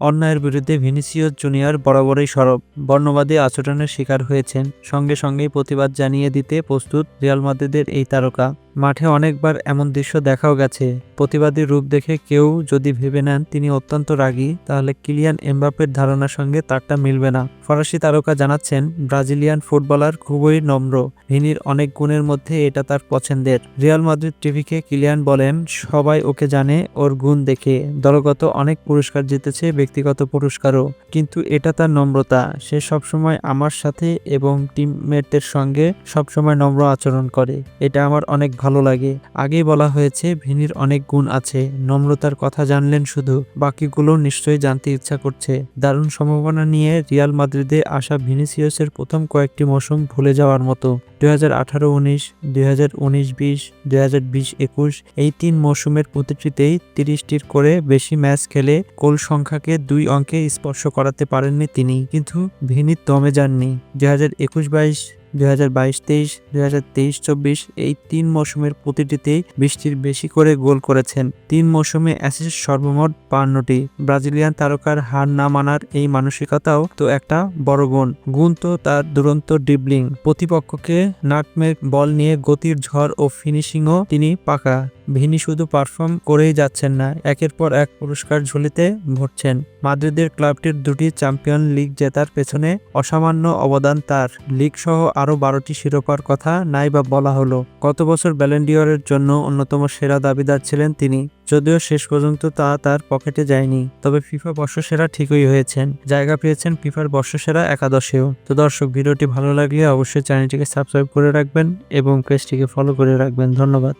অন্যায়ের বিরুদ্ধে Vinicius junior বরাবরই সরব বর্ণবাদী আচরণের শিকার হয়েছেন। সঙ্গে সঙ্গেই প্রতিবাদ জানিয়ে দিতে প্রস্তুত রিয়াল মাদ্রিদের এই তারকা। মাঠে অনেকবার এমন দৃশ্য দেখাও গেছে। প্রতিবাদী রূপ দেখে কেউ যদি ভেবে নেন তিনি অত্যন্ত রাগী, তাহলে কিলিয়ান এমবাপের ধারণার সঙ্গে তারটা মিলবে না। ফরাসি তারকা জানাচ্ছেন, ব্রাজিলিয়ান ফুটবলার খুবই নম্র। ভিনির অনেক গুণের মধ্যে এটা তার পছন্দের। রিয়াল মাদ্রিদ টিভিকে কিলিয়ান বলেন, সবাই ওকে জানে, ওর গুণ দেখে। দলগত অনেক পুরস্কার জিতেছে ব্যক্তিগত পুরস্কারও, কিন্তু এটা তার নম্রতা। সে সবসময় আমার সাথে এবং টিমমেটদের সঙ্গে সবসময় নম্র আচরণ করে। এটা আমার অনেক ভালো লাগে। আগেই বলা হয়েছে, ভিনির অনেক গুণ আছে। নম্রতার কথা জানলেন শুধু, বাকিগুলো নিশ্চয়ই জানতে ইচ্ছা করছে। দারুণ সম্ভাবনা নিয়ে রিয়াল মাদ্রিদে আসা ভিনিসিয়াসের প্রথম কয়েকটি মৌসুম ভুলে যাওয়ার মতো। দুই হাজার আঠারো, উনিশ, দুই হাজার উনিশ, বিশ, দুই হাজার বিশ, একুশ, এই তিন মৌসুমের প্রতিটিতেই তিরিশটির করে বেশি ম্যাচ খেলে গোল সংখ্যাকে দুই অঙ্কে স্পর্শ করাতে পারেননি তিনি। কিন্তু ভিনিত দমে যাননি। দুই হাজার একুশ, বাইশ দুই হাজার বাইশ, তেইশ, দুই হাজার তেইশ, চব্বিশ, এই তিন মৌসুমের প্রতিটিতেই বৃষ্টির বেশি করে গোল করেছেন। তিন মৌসুমে অ্যাসিস্ট সর্বমোট বান্নটি। ব্রাজিলিয়ান তারকার হার না মানার এই মানসিকতাও তো একটা বড় গুণ। গুণ তো তার দুরন্ত ড্রিবলিং প্রতিপক্ষকে নাটমেগ বল নিয়ে গতির ঝড় ও ফিনিশিংও তিনি পাকা। ভিনি শুধু পারফর্ম করেই যাচ্ছেন না, একের পর এক পুরস্কার ঝুলিতে ভরছেন। মাদ্রিদের ক্লাবটির দুটি চ্যাম্পিয়ন লিগ জেতার পেছনে অসামান্য অবদান তার। লিগ সহ আরও বারোটি শিরোপার কথা নাই বা বলা হলো। গত বছর ব্যালেন্ডিয়রের জন্য অন্যতম সেরা দাবিদার ছিলেন তিনি। যদিও শেষ পর্যন্ত তা তার পকেটে যায়নি, তবে ফিফা বর্ষসেরা ঠিকই হয়েছেন। জায়গা পেয়েছেন ফিফার বর্ষসেরা একাদশেও। তো দর্শক, ভিডিওটি ভালো লাগলে অবশ্যই চ্যানেলটিকে সাবস্ক্রাইব করে রাখবেন এবং পেজটিকে ফলো করে রাখবেন। ধন্যবাদ।